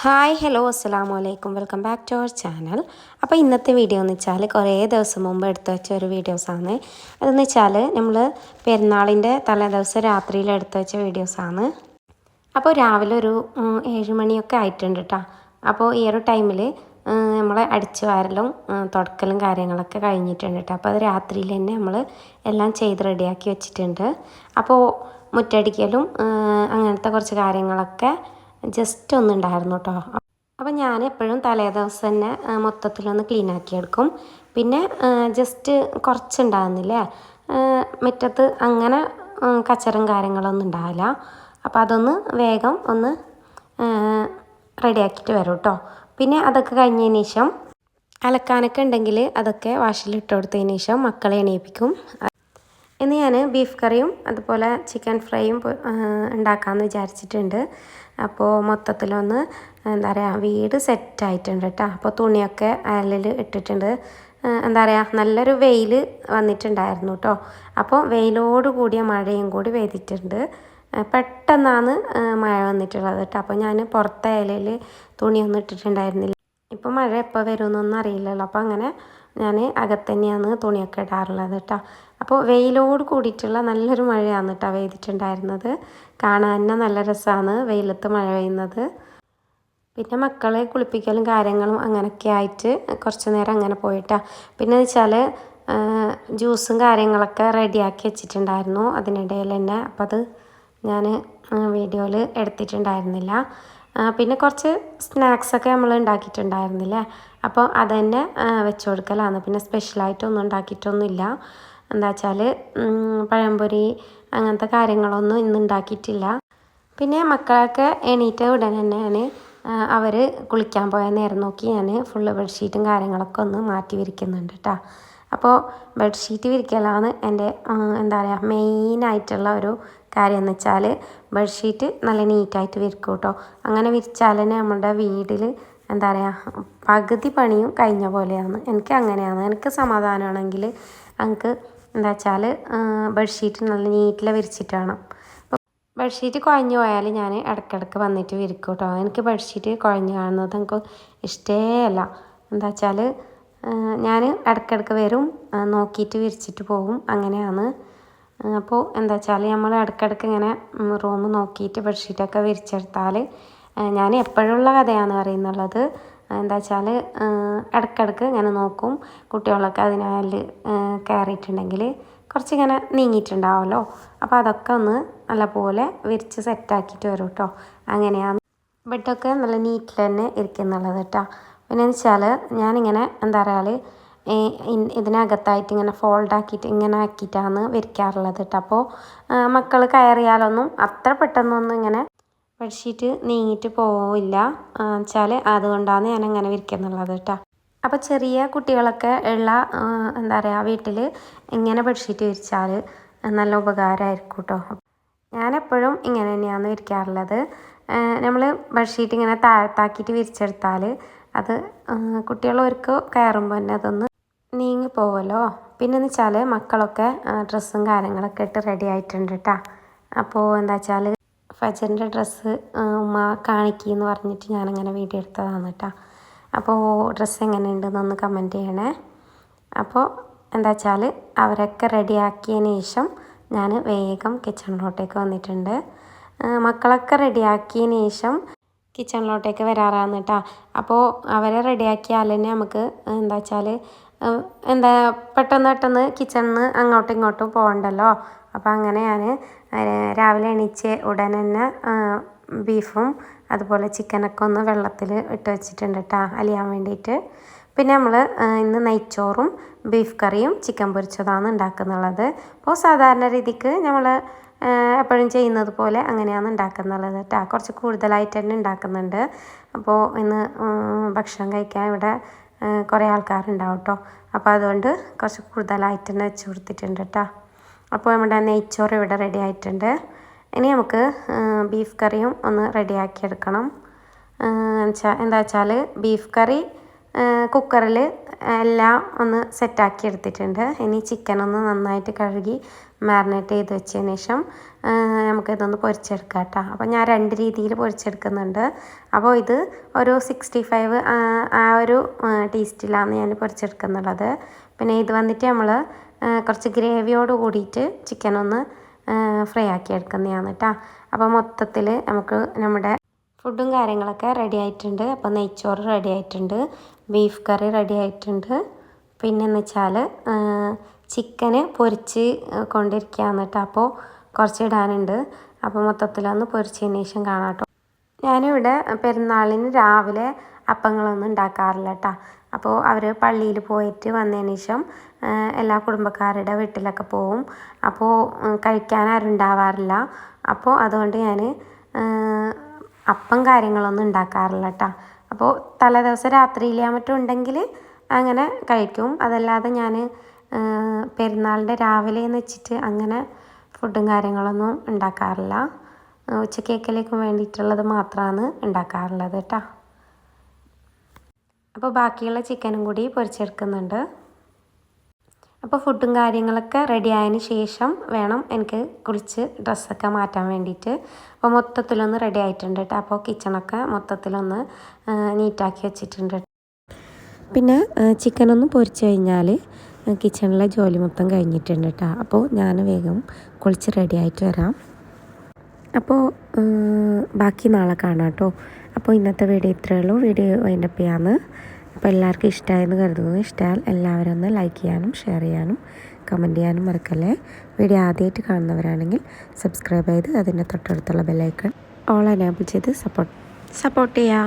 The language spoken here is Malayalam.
ഹായ് ഹലോ അസ്സാം വലൈക്കും welcome back to our channel അപ്പോൾ ഇന്നത്തെ വീഡിയോ എന്ന് വെച്ചാൽ കുറേ ദിവസം മുമ്പ് എടുത്തു വെച്ച ഒരു വീഡിയോസാണ് അതെന്ന് വെച്ചാൽ നമ്മൾ പെരുന്നാളിന്റെ തലേദിവസം രാത്രിയിൽ എടുത്തു വെച്ച വീഡിയോസാണ് അപ്പോൾ രാവിലെ ഒരു ഏഴ് മണിയൊക്കെ ആയിട്ടുണ്ട് കേട്ടോ അപ്പോൾ ഈ ഒരു ടൈമിൽ നമ്മളെ അടിച്ചു വാരലും തുടക്കലും കാര്യങ്ങളൊക്കെ കഴിഞ്ഞിട്ടുണ്ട് കേട്ടോ അപ്പോൾ അത് രാത്രിയിൽ തന്നെ നമ്മൾ എല്ലാം ചെയ്ത് റെഡിയാക്കി വെച്ചിട്ടുണ്ട്. അപ്പോൾ മുറ്റടിക്കലും അങ്ങനത്തെ കുറച്ച് കാര്യങ്ങളൊക്കെ ജസ്റ്റ് ഒന്നുണ്ടായിരുന്നു കേട്ടോ അപ്പോൾ ഞാൻ എപ്പോഴും തലേ ദിവസം തന്നെ മൊത്തത്തിലൊന്ന് ക്ലീൻ ആക്കി എടുക്കും. പിന്നെ ജസ്റ്റ് കുറച്ചുണ്ടാകുന്നില്ലേ മുറ്റത്ത് അങ്ങനെ കച്ചറും കാര്യങ്ങളൊന്നും ഉണ്ടാവില്ല. അപ്പോൾ അതൊന്ന് വേഗം ഒന്ന് റെഡിയാക്കിയിട്ട് വരും കേട്ടോ പിന്നെ അതൊക്കെ കഴിഞ്ഞതിന് ശേഷം അലക്കാനൊക്കെ ഉണ്ടെങ്കിൽ അതൊക്കെ വാഷിലിട്ട് കൊടുത്തതിന് ശേഷം മക്കളെ എണീപ്പിക്കും. ഇന്ന് ഞാൻ ബീഫ് കറിയും അതുപോലെ ചിക്കൻ ഫ്രൈയും ഉണ്ടാക്കാമെന്ന് വിചാരിച്ചിട്ടുണ്ട്. അപ്പോൾ മൊത്തത്തിലൊന്ന് എന്താ പറയുക വീട് സെറ്റായിട്ടുണ്ട് കേട്ടോ അപ്പോൾ തുണിയൊക്കെ അയലിൽ ഇട്ടിട്ടുണ്ട്. എന്താ പറയുക നല്ലൊരു വെയിൽ വന്നിട്ടുണ്ടായിരുന്നു കേട്ടോ അപ്പോൾ വെയിലോട് കൂടിയ മഴയും കൂടി പെയ്തിട്ടുണ്ട്. പെട്ടെന്നാണ് മഴ വന്നിട്ടുള്ളത് കേട്ടോ അപ്പോൾ ഞാൻ പുറത്തെ ഇലയിൽ തുണിയൊന്നും ഇട്ടിട്ടുണ്ടായിരുന്നില്ല. ഇപ്പോൾ മഴ എപ്പോൾ വരുമെന്നൊന്നും അറിയില്ലല്ലോ. അപ്പോൾ അങ്ങനെ ഞാൻ അകത്ത് തന്നെയാണ് തുണിയൊക്കെ ഇടാറുള്ളത് കേട്ടോ. അപ്പോൾ വെയിലോട് കൂടിയിട്ടുള്ള നല്ലൊരു മഴയാണ് കേട്ടോ പെയ്തിട്ടുണ്ടായിരുന്നത്. കാണാൻ തന്നെ നല്ല രസമാണ് വെയിലത്ത് മഴ പെയ്യുന്നത്. പിന്നെ മക്കളെ കുളിപ്പിക്കലും കാര്യങ്ങളും അങ്ങനെയൊക്കെ ആയിട്ട് കുറച്ച് നേരം അങ്ങനെ പോയിട്ടാ. പിന്നെ വെച്ചാൽ ജ്യൂസും കാര്യങ്ങളൊക്കെ റെഡിയാക്കി വെച്ചിട്ടുണ്ടായിരുന്നു അതിനിടയിൽ തന്നെ. അപ്പം അത് ഞാൻ വീഡിയോയിൽ എടുത്തിട്ടുണ്ടായിരുന്നില്ല. പിന്നെ കുറച്ച് സ്നാക്സൊക്കെ നമ്മൾ ഉണ്ടാക്കിയിട്ടുണ്ടായിരുന്നില്ലേ? അപ്പോൾ അതന്നെ തന്നെ വെച്ച് കൊടുക്കലാണ് പിന്നെ സ്പെഷ്യലായിട്ടൊന്നും ഉണ്ടാക്കിയിട്ടൊന്നുമില്ല. എന്താ വെച്ചാൽ പഴംപൊരി അങ്ങനത്തെ കാര്യങ്ങളൊന്നും ഇന്ന് ഉണ്ടാക്കിയിട്ടില്ല. പിന്നെ മക്കളൊക്കെ എണീറ്റ ഉടനെ തന്നെ ഞാൻ അവർ കുളിക്കാൻ പോയ നേരം നോക്കി ഞാൻ ഫുള്ള് ബെഡ്ഷീറ്റും കാര്യങ്ങളൊക്കെ ഒന്ന് മാറ്റി വിരിക്കുന്നുണ്ട് കേട്ടോ അപ്പോൾ ബെഡ്ഷീറ്റ് വിരിക്കലാണ് എന്റെ എന്താ പറയുക മെയിനായിട്ടുള്ള ഒരു കാര്യം എന്ന് വെച്ചാൽ ബെഡ്ഷീറ്റ് നല്ല നീറ്റായിട്ട് വിരിക്കും കേട്ടോ. അങ്ങനെ വിരിച്ചാൽ തന്നെ നമ്മുടെ വീട്ടിൽ എന്താ പറയുക പകുതി പണിയും കഴിഞ്ഞ പോലെയാണ്. എനിക്ക് അങ്ങനെയാണ്. എനിക്ക് സമാധാനമാണെങ്കിൽ എനിക്ക് എന്താ വെച്ചാൽ ബെഡ്ഷീറ്റ് നല്ല നീറ്റിൽ വിരിച്ചിട്ട് വേണം ബെഡ്ഷീറ്റ് കുഴഞ്ഞു പോയാൽ ഞാൻ ഇടയ്ക്കിടയ്ക്ക് വന്നിട്ട് വിരിക്കും കേട്ടോ. എനിക്ക് ബെഡ്ഷീറ്റ് കുഴഞ്ഞു കാണുന്നത് എനിക്ക് ഇഷ്ടേ അല്ല. എന്താ വെച്ചാൽ ഞാൻ ഇടയ്ക്കിടയ്ക്ക് വരും. നോക്കിയിട്ട് വിരിച്ചിട്ട് പോകും. അങ്ങനെയാണ്. അപ്പോൾ എന്താ വെച്ചാൽ നമ്മൾ ഇടയ്ക്കിടയ്ക്ക് ഇങ്ങനെ റൂം നോക്കിയിട്ട് ബെഡ്ഷീറ്റൊക്കെ വിരിച്ചെടുത്താൽ ഞാൻ എപ്പോഴുള്ള കഥയാണ് പറയുന്നുള്ളത്. എന്താ വെച്ചാൽ ഇടയ്ക്കിടയ്ക്ക് ഇങ്ങനെ നോക്കും. കുട്ടികളൊക്കെ അതിനാല് കയറിയിട്ടുണ്ടെങ്കിൽ കുറച്ചിങ്ങനെ നീങ്ങിയിട്ടുണ്ടാവുമല്ലോ. അപ്പോൾ അതൊക്കെ ഒന്ന് നല്ലപോലെ വിരിച്ച് സെറ്റാക്കിയിട്ട് വരും കേട്ടോ അങ്ങനെയാണ്. ബെഡൊക്കെ നല്ല നീറ്റിൽ തന്നെ ഇരിക്കുന്നുള്ളത് കേട്ടോ പിന്നെ വെച്ചാൽ ഞാനിങ്ങനെ എന്താ പറയുക ഇതിനകത്തായിട്ട് ഇങ്ങനെ ഫോൾഡ് ആക്കിയിട്ട് ഇങ്ങനെ ആക്കിയിട്ടാണ് വരയ്ക്കാറുള്ളത് കേട്ടോ അപ്പോൾ മക്കൾ കയറിയാലൊന്നും അത്ര പെട്ടെന്നൊന്നും ഇങ്ങനെ ബെഡ്ഷീറ്റ് നീങ്ങിയിട്ട് പോവില്ല. വെച്ചാൽ അതുകൊണ്ടാണ് ഞാൻ അങ്ങനെ വിരിക്കുന്നുള്ളത് കേട്ടോ അപ്പോൾ ചെറിയ കുട്ടികളൊക്കെ ഉള്ള എന്താ പറയുക വീട്ടിൽ ഇങ്ങനെ ബെഡ്ഷീറ്റ് വിരിച്ചാൽ നല്ല ഉപകാരമായിരിക്കും കേട്ടോ ഞാനെപ്പോഴും ഇങ്ങനെ തന്നെയാണ് വിരിക്കാറുള്ളത് നമ്മൾ ബെഡ്ഷീറ്റ് ഇങ്ങനെ താഴത്താക്കിയിട്ട് വിരിച്ചെടുത്താൽ അത് കുട്ടികളൊരുക്ക് കയറുമ്പോൾ തന്നെ അതൊന്ന് നീങ്ങി പോവുമല്ലോ പിന്നെന്ന് വെച്ചാൽ മക്കളൊക്കെ ഡ്രസ്സും കാര്യങ്ങളൊക്കെ ഇട്ട് റെഡി ആയിട്ടുണ്ട് കേട്ടോ അപ്പോൾ എന്താ വെച്ചാൽ ഫജറിന്റെ ഡ്രസ്സ് ഉമ്മ കാണിക്കുന്നു പറഞ്ഞിട്ട് ഞാനങ്ങനെ വീഡിയോ എടുത്തതാണ് കേട്ടോ അപ്പോൾ ഡ്രസ്സ് എങ്ങനെയുണ്ടെന്നൊന്ന് കമന്റ് ചെയ്യണേ. അപ്പോൾ എന്താ വെച്ചാൽ അവരൊക്കെ റെഡിയാക്കിയതിന് ശേഷം ഞാൻ വേഗം കിച്ചണിലോട്ടേക്ക് വന്നിട്ടുണ്ട്. മക്കളൊക്കെ റെഡിയാക്കിയതിന് ശേഷം കിച്ചണിലോട്ടേക്ക് വരാറാണ് കേട്ടോ അപ്പോൾ അവരെ റെഡിയാക്കിയാൽ തന്നെ നമുക്ക് എന്താ വെച്ചാൽ എന്താ പെട്ടെന്ന് പെട്ടെന്ന് കിച്ചണിൽ നിന്ന് അങ്ങോട്ടും ഇങ്ങോട്ടും പോകണ്ടല്ലോ അപ്പോൾ അങ്ങനെ ഞാൻ രാവിലെ എണീച്ച് ഉടൻ തന്നെ ബീഫും അതുപോലെ ചിക്കനൊക്കെ ഒന്ന് വെള്ളത്തിൽ ഇട്ട് വെച്ചിട്ടുണ്ട് കേട്ടോ അലിയാൻ വേണ്ടിയിട്ട് പിന്നെ നമ്മൾ ഇന്ന് നെയ്ച്ചോറും ബീഫ് കറിയും ചിക്കൻ പൊരിച്ചതാണ് ഉണ്ടാക്കുന്നുള്ളത്. അപ്പോൾ സാധാരണ രീതിക്ക് നമ്മൾ എപ്പോഴും ചെയ്യുന്നത് പോലെ അങ്ങനെയാണ് ഉണ്ടാക്കുന്നുള്ളത് കേട്ടോ കുറച്ച് കൂടുതലായിട്ട് തന്നെ ഉണ്ടാക്കുന്നുണ്ട്. അപ്പോൾ ഇന്ന് ഭക്ഷണം കഴിക്കാൻ ഇവിടെ കുറേ ആൾക്കാരുണ്ടാവും കേട്ടോ അപ്പോൾ അതുകൊണ്ട് കുറച്ച് കൂടുതലായിട്ട് തന്നെ വെച്ച് കൊടുത്തിട്ടുണ്ട് കേട്ടോ അപ്പോൾ നമ്മുടെ നെയ്ച്ചോറ് ഇവിടെ റെഡി ആയിട്ടുണ്ട്. ഇനി നമുക്ക് ബീഫ് കറിയും ഒന്ന് റെഡിയാക്കി എടുക്കണം. എന്താ വെച്ചാൽ ബീഫ് കറി കുക്കറിൽ എല്ലാം ഒന്ന് സെറ്റാക്കി എടുത്തിട്ടുണ്ട്. ഇനി ചിക്കൻ ഒന്ന് നന്നായിട്ട് കഴുകി മാറിനേറ്റ് ചെയ്ത് വെച്ചതിന് ശേഷം നമുക്കിതൊന്ന് പൊരിച്ചെടുക്കാം കേട്ടോ. അപ്പോൾ ഞാൻ രണ്ട് രീതിയിൽ പൊരിച്ചെടുക്കുന്നുണ്ട്. അപ്പോൾ ഇത് ഒരു സിക്സ്റ്റി ഫൈവ് ആ ഒരു ടേസ്റ്റിലാണ് ഞാൻ പൊരിച്ചെടുക്കുന്നുള്ളത്. പിന്നെ ഇത് വന്നിട്ട് നമ്മൾ കുറച്ച് ഗ്രേവിയോട് കൂടിയിട്ട് ചിക്കൻ ഒന്ന് ഫ്രൈ ആക്കി എടുക്കുന്നതാണ് കേട്ടോ. അപ്പോൾ മൊത്തത്തിൽ നമുക്ക് നമ്മുടെ ഫുഡും കാര്യങ്ങളൊക്കെ റെഡി ആയിട്ടുണ്ട്. അപ്പോൾ നെയ്ച്ചോറ് റെഡി ആയിട്ടുണ്ട്. ബീഫ് കറി റെഡി ആയിട്ടുണ്ട്. പിന്നെന്ന് വെച്ചാൽ ചിക്കന് പൊരിച്ച് കൊണ്ടിരിക്കുകയാണ് കേട്ടോ. അപ്പോൾ കുറച്ച് ഇടാനുണ്ട് അപ്പോൾ മൊത്തത്തിലൊന്ന് പൊരിച്ചതിന് ശേഷം കാണാം കേട്ടോ. ഞാനിവിടെ പെരുന്നാളിന് രാവിലെ അപ്പങ്ങളൊന്നും ഉണ്ടാക്കാറില്ല കേട്ടോ. അപ്പോൾ അവർ പള്ളിയിൽ പോയിട്ട് വന്നതിന് ശേഷം എല്ലാ കുടുംബക്കാരുടെ വീട്ടിലൊക്കെ പോവും. അപ്പോൾ കഴിക്കാൻ ആരും ഉണ്ടാവാറില്ല അപ്പോൾ അതുകൊണ്ട് ഞാൻ അപ്പം കാര്യങ്ങളൊന്നും ഉണ്ടാക്കാറില്ല കേട്ടോ അപ്പോൾ തലേദിവസം രാത്രിയിൽ മറ്റും ഉണ്ടെങ്കിൽ അങ്ങനെ കഴിക്കും. അതല്ലാതെ ഞാൻ പെരുന്നാളിന്റെ രാവിലെ എന്ന് വെച്ചിട്ട് അങ്ങനെ ഫുഡും കാര്യങ്ങളൊന്നും ഉണ്ടാക്കാറില്ല. ഉച്ചക്കേക്കലേക്കും വേണ്ടിയിട്ടുള്ളത് മാത്രമാണ് ഉണ്ടാക്കാറുള്ളത് കേട്ടോ അപ്പോൾ ബാക്കിയുള്ള ചിക്കനും കൂടി പൊരിച്ചെടുക്കുന്നുണ്ട്. അപ്പോൾ ഫുഡും കാര്യങ്ങളൊക്കെ റെഡി ആയതിന് ശേഷം വേണം എനിക്ക് കുളിച്ച് ഡ്രസ്സൊക്കെ മാറ്റാൻ വേണ്ടിയിട്ട്. അപ്പോൾ മൊത്തത്തിലൊന്ന് റെഡി ആയിട്ടുണ്ട് കേട്ടോ അപ്പോൾ കിച്ചണൊക്കെ മൊത്തത്തിലൊന്ന് നീറ്റാക്കി വെച്ചിട്ടുണ്ട് പിന്നെ പൊരിച്ചു പൊരിച്ച് കഴിഞ്ഞാൽ കിച്ചണിലെ ജോലി മൊത്തം കഴിഞ്ഞിട്ടുണ്ട് കേട്ടോ അപ്പോൾ ഞാൻ വേഗം കുളിച്ച് റെഡി ആയിട്ട് വരാം. അപ്പോൾ ബാക്കി നാളെ കാണാം കേട്ടോ അപ്പോൾ ഇന്നത്തെ വീഡിയോ ഇത്രയേ ഉള്ളൂ. വീഡിയോ വൈൻഡപ്പ് ചെയ്യാമെന്ന് അപ്പോൾ എല്ലാവർക്കും ഇഷ്ടമായെന്ന് കരുതുന്നു. ഇഷ്ടമായാൽ എല്ലാവരും ഒന്ന് ലൈക്ക് ചെയ്യാനും ഷെയർ ചെയ്യാനും കമന്റ് ചെയ്യാനും മറക്കല്ലേ? വീഡിയോ ആദ്യമായിട്ട് കാണുന്നവരാണെങ്കിൽ സബ്സ്ക്രൈബ് ചെയ്ത് അതിന്റെ തൊട്ടടുത്തുള്ള ബെല്ലൈക്കൺ ഓൾ എനേബിൾ ചെയ്ത് സപ്പോർട്ട് സപ്പോർട്ട് ചെയ്യാം.